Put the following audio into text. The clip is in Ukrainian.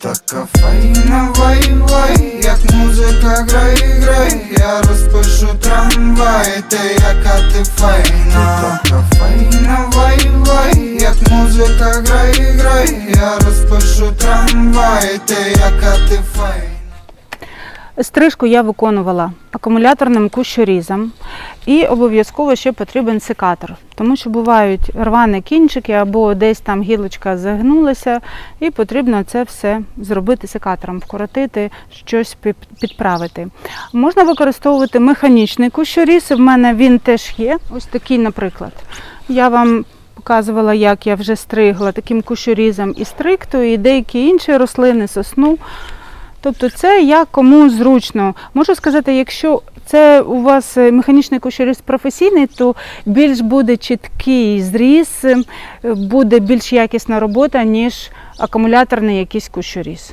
така файна, вай, вай, як музика грай, грай, я розпишу трамвай, ти яка ти файна, ти така файна, вай, вай, як музика грай, грай, я розпишу трамвай, ти яка ти файна. Стрижку я виконувала акумуляторним кущорізом і обов'язково ще потрібен секатор, тому що бувають рвані кінчики або десь там гілочка загнулася, і потрібно це все зробити секатором, вкоротити, щось підправити. Можна використовувати механічний кущоріз, в мене він теж є. Ось такий, наприклад. Я вам показувала, як я вже стригла таким кущорізом і стрикту, і деякі інші рослини, сосну. Тобто це як кому зручно. Можу сказати, якщо це у вас е, механічний кущоріз професійний, то більш буде чіткий зріз, е, буде більш якісна робота, ніж акумуляторний якийсь кущоріз.